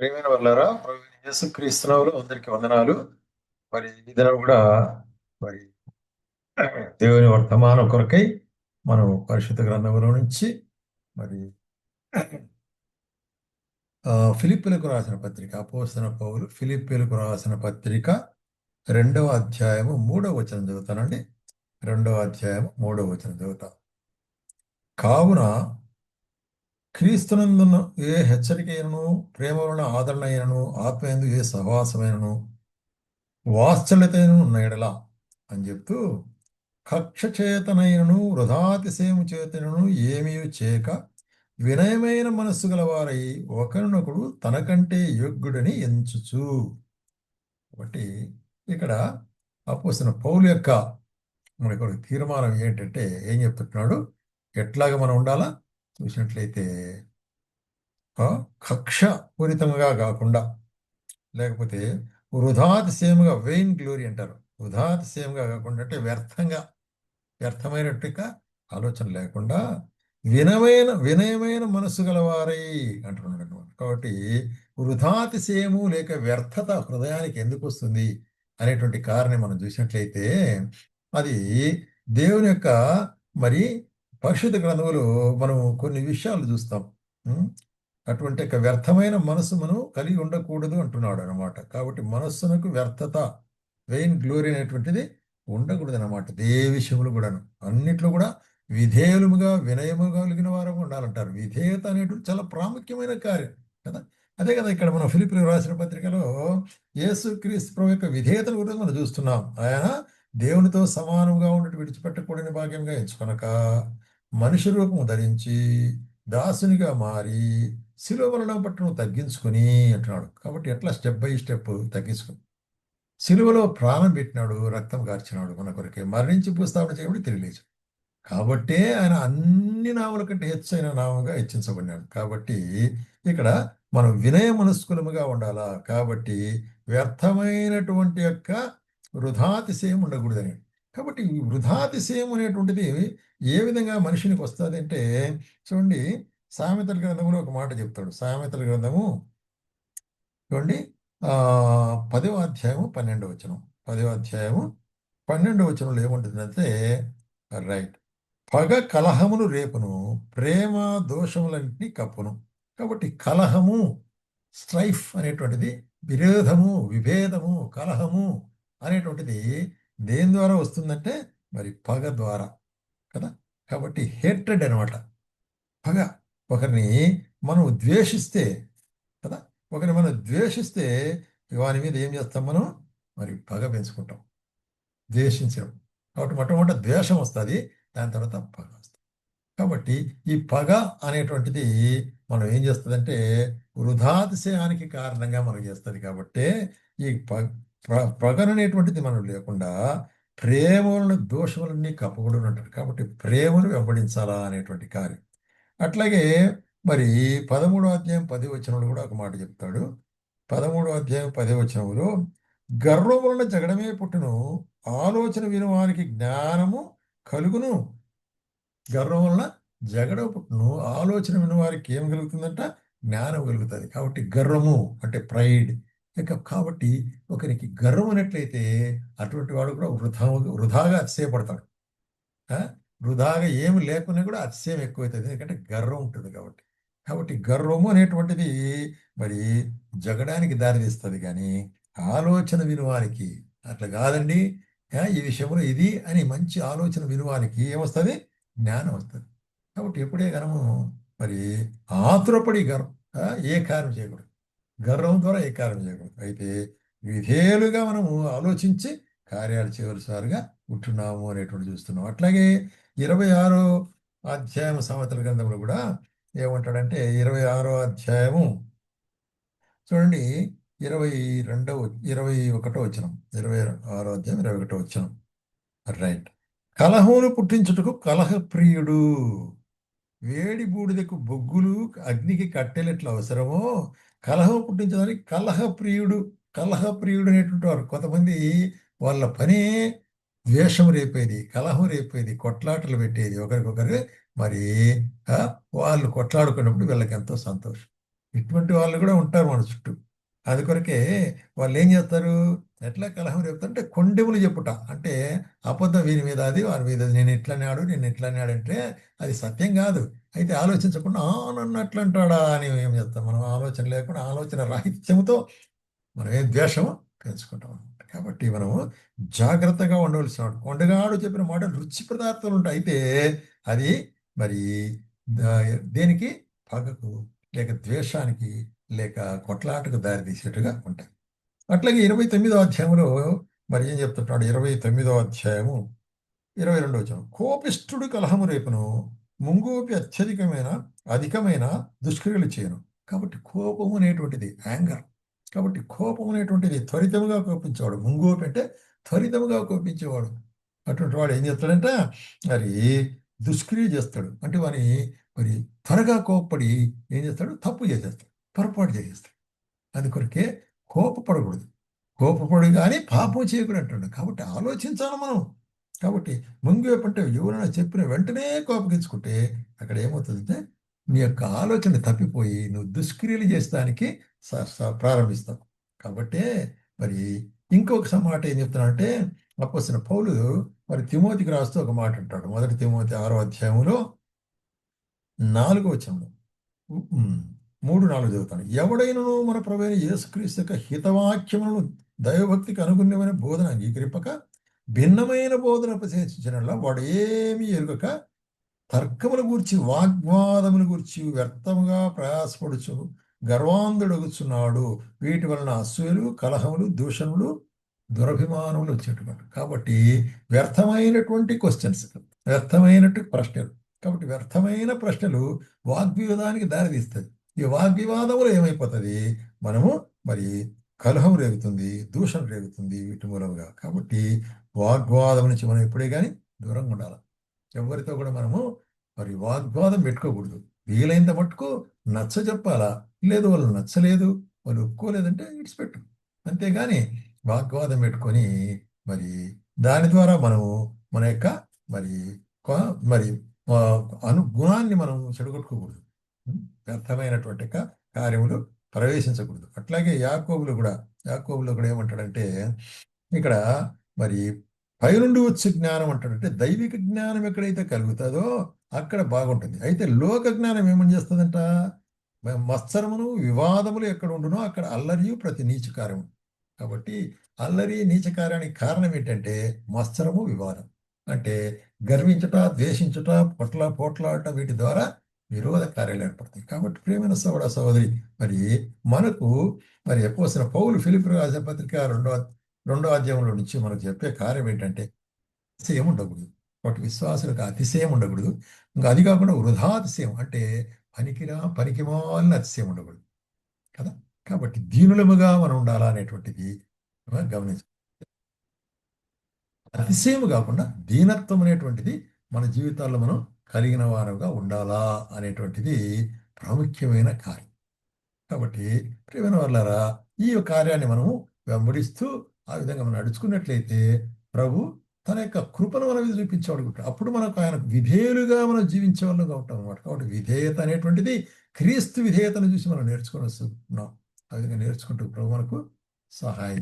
ప్రేమైన వాళ్ళారా ప్రభు యేసు క్రీస్తునావులు అందరికి వందనాలు. మరి ఈ దినం కూడా మరి దేవుని వర్తమానం కొరకై మనం పరిశుద్ధ గ్రంథంలో నుంచి మరి ఆ, రాసిన పత్రిక అపోసిన పౌలు ఫిలిప్పులకు రాసిన పత్రిక రెండవ అధ్యాయము మూడవ వచనం చదువుతానండి. రెండవ అధ్యాయము మూడవ వచనం చదువుతా. కావున క్రీస్తునందును ఏ హెచ్చరిక అయినను ప్రేమ వలన ఆదరణ అయినను ఆత్మయందు ఏ సహవాసమైనను వాత్సల్యతను ఉన్న అని చెప్తూ కక్ష చేతనైనను వృధాతిశయము చేతనను ఏమీ చేయక వినయమైన మనస్సు గలవారై ఒకరినొకడు తనకంటే యోగ్యుడని ఎంచుచు. కాబట్టి ఇక్కడ అపోసిన పౌలు యొక్క మనకు తీర్మానం ఏంటంటే ఏం చెప్తున్నాడు? ఎట్లాగ మనం ఉండాలా? చూసినట్లయితే ఆ, కక్ష పూరితంగా కాకుండా లేకపోతే వృధాతిశయముగా వెయిన్ గ్లోరీ అంటారు. వృధాతిశయముగా కాకుండా అంటే వ్యర్థంగా వ్యర్థమైనట్టుగా ఆలోచన లేకుండా వినమైన వినయమైన మనస్సు గలవారై అంటున్నాడు అన్నమాట. కాబట్టి వృధాతిశయము లేక వ్యర్థత హృదయానికి ఎందుకు వస్తుంది అనేటువంటి కారణం మనం చూసినట్లయితే అది దేవుని యొక్క మరి పరిశుద్ధ గ్రంథంలో మనం కొన్ని విషయాలు చూస్తాం. అటువంటి ఒక వ్యర్థమైన మనసు మనం కలిగి ఉండకూడదు అంటున్నాడు అనమాట కాబట్టి మనస్సునకు వ్యర్థత వెయిన్ గ్లోరీ అనేటువంటిది ఉండకూడదు అనమాట ఏ విషయంలో కూడాను. అన్నిట్లో కూడా విధేయులుగా వినయము కలిగిన వారు ఉండాలంటారు. విధేయత అనేటువంటి చాలా ప్రాముఖ్యమైన కార్యం కదా? అదే కదా ఇక్కడ మనం ఫిలిపిలు రాసిన పత్రికలో యేసు క్రీస్తు ప్రభు యొక్క విధేయతను గురించి మనం చూస్తున్నాం. ఆయన దేవునితో సమానంగా ఉన్నట్టు విడిచిపెట్టకూడని భాగ్యంగా ఎంచుకొనక మనిషి రూపము ధరించి దాసునిగా మారి శిలువ మరణం పట్టును తగ్గించుకొని అంటున్నాడు. కాబట్టి ఎట్లా స్టెప్ బై స్టెప్ తగ్గించుకుని శిలువలో ప్రాణం పెట్టినాడు రక్తం కార్చినాడు మన కొరకే. మరణించి పుస్తావన చేయబడి తెలియలేదు కాబట్టే ఆయన అన్ని నాముల కంటే హెచ్చైన నామంగా హెచ్చించబడినాడు. కాబట్టి ఇక్కడ మనం వినయ మనస్కులముగా ఉండాలా? కాబట్టి వ్యర్థమైనటువంటి యొక్క వృధాతిశయం ఉండకూడదని కాబట్టి ఈ వృధాతిశయం అనేటువంటిది ఏ విధంగా మనిషినికి వస్తుంది అంటే చూడండి సామెతల గ్రంథంలో ఒక మాట చెప్తాడు. సామెతల గ్రంథము చూడండి పదవ అధ్యాయము పన్నెండవ వచనం. పదవ అధ్యాయము పన్నెండవ వచనంలో ఏముంటుందంటే రైట్. పగ కలహమును రేపును ప్రేమ దోషములన్నింటినీ కప్పును. కాబట్టి కలహము స్ట్రైఫ్ అనేటువంటిది విరోధము విభేదము కలహము అనేటువంటిది దేని ద్వారా వస్తుందంటే మరి పగ ద్వారా కదా? కాబట్టి హేట్రెడ్ అనమాట పగ ఒకరిని మనం ద్వేషిస్తే కదా? ఒకరిని మనం ద్వేషిస్తే వాని మీద ఏం చేస్తాం మనం? మరి పగ పెంచుకుంటాం. ద్వేషించడం. కాబట్టి మొట్టమొదట ద్వేషం వస్తుంది దాని తర్వాత పగ వస్తుంది. కాబట్టి ఈ పగ అనేటువంటిది మనం ఏం చేస్తుందంటే వృధాతిశయానికి కారణంగా మనం చేస్తుంది. కాబట్టి ఈ పగ ప్ర- పగను అనేటువంటిది మనం లేకుండా ప్రేమలను దోషములన్నీ కప్పకూడదు అంటారు. కాబట్టి ప్రేమను వెంబడించాలా అనేటువంటి కార్యం. అట్లాగే మరి పదమూడో అధ్యాయం పది వచనంలో కూడా ఒక మాట చెప్తాడు. పదమూడో అధ్యాయం పది వచనంలో గర్వం వలన జగడమే పుట్టును ఆలోచన వినువానికి జ్ఞానము కలుగును. గర్వం వలన జగడ పుట్టును ఆలోచన వినువారికి ఏం కలుగుతుందంట? జ్ఞానం కలుగుతుంది. కాబట్టి గర్వము అంటే ప్రైడ్. కాబట్టి ఒకరికి గర్వం ఉన్నట్లయితే అటువంటి వాడు కూడా వృధా వృధాగా అతిశయపడతాడు. వృధాగా ఏమి లేకున్నా కూడా అతిశయం ఎక్కువవుతుంది ఎందుకంటే గర్వం ఉంటుంది కాబట్టి. కాబట్టి గర్వము అనేటువంటిది మరి జగడానికి దారితీస్తుంది కానీ ఆలోచన వినువానికి అట్లా కాదండి. ఈ విషయంలో ఇది అని మంచి ఆలోచన వినువానికి ఏమొస్తుంది? జ్ఞానం వస్తుంది. కాబట్టి ఎప్పుడే గనము మరి ఆతురపడి గర్వం ఏ కార్యం చేయకూడదు. గర్వం ద్వారా ఏ కార్యం చేయకూడదు. అయితే విధేయులుగా మనము ఆలోచించి కార్యాలు చేయవలసినారుగా ఉంటున్నాము అనేటువంటి చూస్తున్నాం. అట్లాగే ఇరవై ఆరో అధ్యాయం సంవత్సర గ్రంథంలో కూడా ఏమంటాడంటే ఇరవై ఆరో అధ్యాయము చూడండి ఇరవై రెండవ ఇరవై ఒకటో వచనం. ఇరవై ఆరో అధ్యాయం ఇరవై ఒకటో వచనం. రైట్. కలహమును పుట్టించుటకు కలహ ప్రియుడు. వేడి బూడిదకు బొగ్గులు అగ్నికి కట్టెలు ఎట్లా అవసరమో కలహం పుట్టించడానికి కలహ ప్రియుడు కలహ ప్రియుడు అనేటువంటి వారు. కొంతమంది వాళ్ళ పనే ద్వేషం రేపేది కలహం రేపేది కొట్లాటలు పెట్టేది. ఒకరికొకరు మరి వాళ్ళు కొట్లాడుకున్నప్పుడు వీళ్ళకి ఎంతో సంతోషం. ఇటువంటి వాళ్ళు కూడా ఉంటారు మన చుట్టూ. అది కొరకే వాళ్ళు ఏం చేస్తారు? ఎట్లా కలహం చెప్తారంటే కొండెములు చెప్పుట. అంటే అబద్ధం వీరి మీద అది వారి మీద నేను ఇట్లా నేను ఇట్లా అంటే అది సత్యం కాదు. అయితే ఆలోచించకుండా నన్ను అట్లా అంటాడా అని ఏం చేస్తాం మనం? ఆలోచన లేకుండా ఆలోచన రాహిత్యంతో మనం ఏం ద్వేషము పెంచుకుంటాం కాబట్టి మనము జాగ్రత్తగా ఉండవలసిన కొండగాడు చెప్పిన మాటలు రుచి పదార్థాలు ఉంటాయి. అయితే అది మరి దేనికి? పగకు లేక ద్వేషానికి లేక కొట్లాటకు దారితీసేట్టుగా ఉంటాయి. అట్లాగే ఇరవై తొమ్మిదో అధ్యాయంలో మరి ఏం చెప్తుంటాడు? ఇరవై తొమ్మిదో అధ్యాయము ఇరవై రెండో వచనం. కోపిష్ఠుడు కలహము రేపును ముంగోపి అత్యధికమైన అధికమైన దుష్క్రియలు చేయను. కాబట్టి కోపం అనేటువంటిది యాంగర్. కాబట్టి కోపం అనేటువంటిది త్వరితముగా కోపించేవాడు. ముంగోపి అంటే త్వరితముగా కోపించేవాడు. అటువంటి వాడు ఏం చేస్తాడంటే? మరి దుష్క్రియ చేస్తాడు. అంటే వాని మరి త్వరగా కోప్పడి ఏం చేస్తాడు? తప్పు చేసేస్తాడు. పొరపాటు అది అందుకొరకే కోపపడకూడదు. కోపపడు కానీ పాపం చేయకూడదు కాబట్టి ఆలోచించాలి మనం. కాబట్టి ముంగేపు అంటే ఎవరైనా చెప్పిన వెంటనే కోపగించుకుంటే అక్కడ ఏమవుతుందంటే నీ యొక్క ఆలోచన తప్పిపోయి నువ్వు దుష్క్రియలు చేస్తానికి స- స- ప్రారంభిస్తావు. కాబట్టి మరి ఇంకొక మాట ఏం చెప్తున్నానంటే అప్పసిన పౌలు మరి తిమోతికి రాస్తూ ఒక మాట అంటాడు. మొదటి తిమోతి ఆరో అధ్యాయంలో నాలుగో వచనంలో. మూడు నాలుగు చదువుతాను ఎవడైనను మన ప్రవేణ యేసుక్రీస్తు యొక్క హితవాక్యములను దైవభక్తికి అనుగుణ్యమైన బోధన అంగీకరింపక భిన్నమైన బోధన ప్రశంసించిన వాడు ఏమీ ఎరుగక తర్కముల గూర్చి వాగ్వాదముల గూర్చి వ్యర్థముగా ప్రయాసపడుచు గర్వాంధుడగుచున్నాడు. వీటి వలన అసూయలు కలహములు దూషణలు దురభిమానములు వచ్చేటువంటి కాబట్టి వ్యర్థమైనటువంటి క్వశ్చన్స్ వ్యర్థమైనటువంటి ప్రశ్నలు. కాబట్టి వ్యర్థమైన ప్రశ్నలు వాగ్వివాదానికి దారితీస్తుంది ఈ వాగ్వివాదములు ఏమైపోతుంది? మనము మరి కలహం రేగుతుంది దూషణ రేగుతుంది వీటి మూలముగా. కాబట్టి వాగ్వాదం నుంచి మనం ఎప్పుడే కానీ దూరంగా ఉండాలి. ఎవరితో కూడా మనము మరి వాగ్వాదం పెట్టుకోకూడదు. వీలైనంత మట్టుకు నచ్చ చెప్పాలా? లేదు వాళ్ళు నచ్చలేదు వాళ్ళు ఒప్పుకోలేదంటే ఇడిచిపెట్టు అంతేగాని వాగ్వాదం పెట్టుకొని మరి దాని ద్వారా మనము మన యొక్క మరి కొ- మరి అనుగుణాన్ని అను గుణాన్ని మనం చెడగొట్టుకోకూడదు. వ్యర్థమైనటువంటి కార్యములు ప్రవేశించకూడదు. అట్లాగే యాకోబులు కూడా యాకోబులు కూడా ఏమంటాడంటే ఇక్కడ మరి పైనుండి వచ్చే జ్ఞానం అంటాడంటే దైవిక జ్ఞానం ఎక్కడైతే కలుగుతుందో అక్కడ బాగుంటుంది. అయితే లోక జ్ఞానం ఏమని చేస్తుందంట? మత్సరమును వివాదములు ఎక్కడ ఉండునో అక్కడ అల్లరియు ప్రతి నీచ కార్యము కాబట్టి అల్లరి నీచకార్యానికి కారణం ఏంటంటే మత్సరము వివాదం. అంటే గర్వించుట ద్వేషించుట పొట్ల పోట్లాడటం వీటి ద్వారా విరోధ కార్యాలు ఏర్పడతాయి. కాబట్టి ప్రేమైన సోదర సోదరి మరి మనకు మరి ఎప్పుసిన పౌలు ఫిలిప్ రాసిన పత్రిక రెండో రెండో అధ్యాయంలో నుంచి మనకు చెప్పే కార్యం ఏంటంటే అతిశయం ఉండకూడదు. ఒకటి విశ్వాసులకు అతిశయం ఉండకూడదు. ఇంకా అది కాకుండా వృధా అతిశయం అంటే పనికిరా పనికిమాలిన అతిశయం ఉండకూడదు. కదా? కాబట్టి దీనులముగా మనం ఉండాలా అనేటువంటిది గమనించాలి అతిశయం కాకుండా దీనత్వం అనేటువంటిది మన జీవితాల్లో మనం కలిగిన వారుగా ఉండాలా అనేటువంటిది ప్రాముఖ్యమైన కార్యం. కాబట్టి ప్రియమైన వాళ్ళారా ఈ కార్యాన్ని మనము వెంబడిస్తూ ఆ విధంగా మనం నడుచుకున్నట్లయితే ప్రభు తన యొక్క కృపను మనం మీద అప్పుడు మనకు ఆయన విధేయులుగా మనం జీవించే వాళ్ళగా ఉంటాం అనమాట కాబట్టి విధేయత అనేటువంటిది క్రీస్తు విధేయతను చూసి మనం నేర్చుకుని వస్తున్నాం. ఆ విధంగా నేర్చుకుంటూ ప్రభు మనకు సహాయం